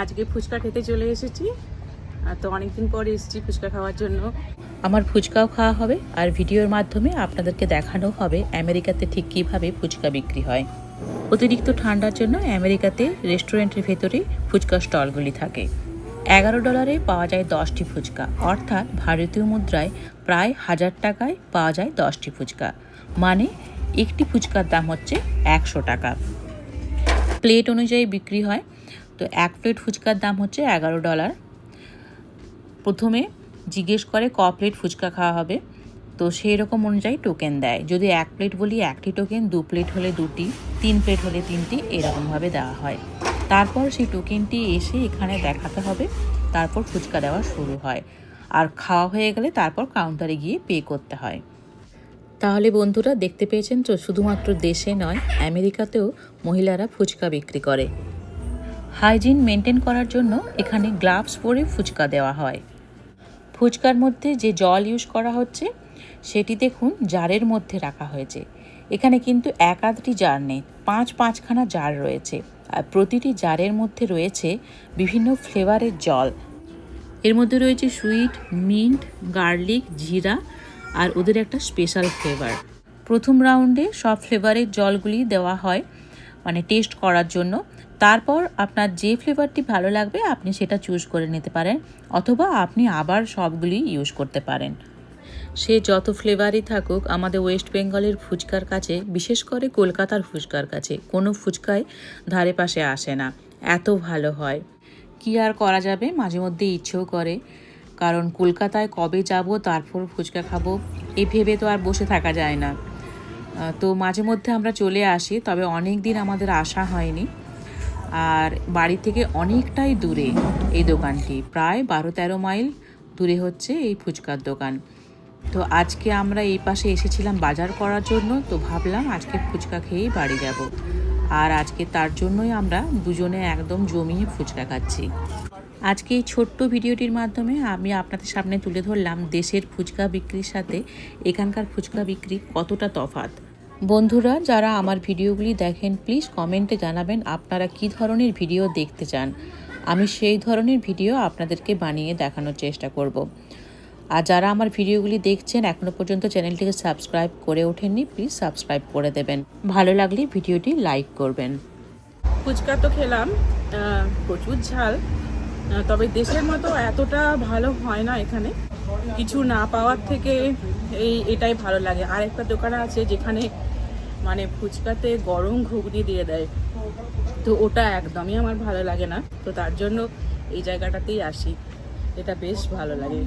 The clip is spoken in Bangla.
আজকে ফুচকা খেতে চলে এসেছি। আর তো অনেকদিন পরে এসেছি ফুচকা খাওয়ার জন্য। আমার ফুচকাও খাওয়া হবে, আর ভিডিওর মাধ্যমে আপনাদেরকে দেখানো হবে আমেরিকাতে ঠিক কীভাবে ফুচকা বিক্রি হয়। অতিরিক্ত ঠান্ডার জন্য আমেরিকাতে রেস্টুরেন্টের ভেতরে ফুচকা স্টলগুলি থাকে। এগারো ডলারে পাওয়া যায় দশটি ফুচকা, অর্থাৎ ভারতীয় মুদ্রায় প্রায় হাজার টাকায় পাওয়া যায় দশটি ফুচকা। মানে একটি ফুচকার দাম হচ্ছে একশো টাকা। প্লেট অনুযায়ী বিক্রি হয় তো এক প্লেট ফুচকার দাম হচ্ছে এগারো ডলার প্রথমে জিজ্ঞেস করে ক প্লেট ফুচকা খাওয়া হবে। তো সেই রকম অনুযায়ী টোকেন দেয়। যদি এক প্লেট বলি একটি টোকেন দু প্লেট হলে দুটি, তিন প্লেট হলে তিনটি, এরকমভাবে দেওয়া হয়। তারপর সেই টোকেনটি এসে এখানে দেখাতে হবে, তারপর ফুচকা দেওয়া শুরু হয়। আর খাওয়া হয়ে গেলে তারপর কাউন্টারে গিয়ে পে করতে হয়। তাহলে বন্ধুরা দেখতে পেয়েছেন তো, শুধুমাত্র দেশে নয়, আমেরিকাতেও মহিলারা ফুচকা বিক্রি করে। হাইজিন মেনটেন করার জন্য এখানে গ্লাভস পরে ফুচকা দেওয়া হয়। ফুচকার মধ্যে যে জল ইউজ করা হচ্ছে, সেটি দেখুন জারের মধ্যে রাখা হয়েছে। এখানে কিন্তু এক আধটি জার নেই, পাঁচ পাঁচখানা জার রয়েছে। আর প্রতিটি জারের মধ্যে রয়েছে বিভিন্ন ফ্লেভারের জল। এর মধ্যে রয়েছে সুইট, মিন্ট, গার্লিক, জিরা আর ওদের একটা স্পেশাল ফ্লেভার। প্রথম রাউন্ডে সব ফ্লেভারের জলগুলি দেওয়া হয়। মানে টেস্ট করার জন্য। তারপর আপনার যে ফ্লেভারটি ভালো লাগবে, আপনি সেটা চুজ করে নিতে পারেন, অথবা আপনি আবার সবগুলি ইউজ করতে পারেন। সে যত ফ্লেভারই থাকুক, আমাদের ওয়েস্ট বেঙ্গলের ফুচকার কাছে, বিশেষ করে কলকাতার ফুচকার কাছে, কোনো ফুচকাই ধারে পাশে আসে না। এত ভালো হয়। কি আর করা যাবে? মাঝে মধ্যে ইচ্ছেও করে। কারণ কলকাতায় কবে যাব, তারপর ফুচকা খাব, এ ভেবে তো আর বসে থাকা যায় না। তো মাঝে মধ্যে আমরা চলে আসি, তবে অনেক দিন আমাদের আসা হয়নি। আর বাড়ি থেকে অনেকটাই দূরে এই দোকানটি, প্রায় বারো তেরো মাইল দূরে হচ্ছে এই ফুচকার দোকান। তো আজকে আমরা এই পাশে এসেছিলাম বাজার করার জন্য, তো ভাবলাম আজকে ফুচকা খেয়েই বাড়ি যাব। আর আজকে তার জন্যই আমরা দুজনে একদম জমিয়ে ফুচকা খাচ্ছি। আজকে এই ছোট্ট ভিডিওটির মাধ্যমে আমি আপনাদের সামনে তুলে ধরলাম দেশের ফুচকা বিক্রির সাথে এখানকার ফুচকা বিক্রি কতটা তফাৎ। বন্ধুরা, যারা আমার ভিডিওগুলি দেখেন প্লিজ কমেন্টে জানাবেন আপনারা কী ধরনের ভিডিও দেখতে চান। আমি সেই ধরনের ভিডিও আপনাদেরকে বানিয়ে দেখানোর চেষ্টা করব। আর যারা আমার ভিডিওগুলি দেখছেন এখনও পর্যন্ত চ্যানেলটিকে সাবস্ক্রাইব করে ওঠেননি প্লিজ সাবস্ক্রাইব করে দেবেন। ভালো লাগলে ভিডিওটি লাইক করবেন। ফুচকা তো খেলাম প্রচুর ঝাল তবে দেশের মতো এতটা ভালো হয় না এখানে। কিছু না পাওয়ার থেকে এই, এটাই ভালো লাগে। আর একটা দোকান আছে যেখানে মানে ফুচকাতে গরম ঘুগনি দিয়ে দেয়। তো ওটা একদমই আমার ভালো লাগে না। তো তার জন্য এই জায়গাটাতেই আসি। এটা বেশ ভালো লাগে।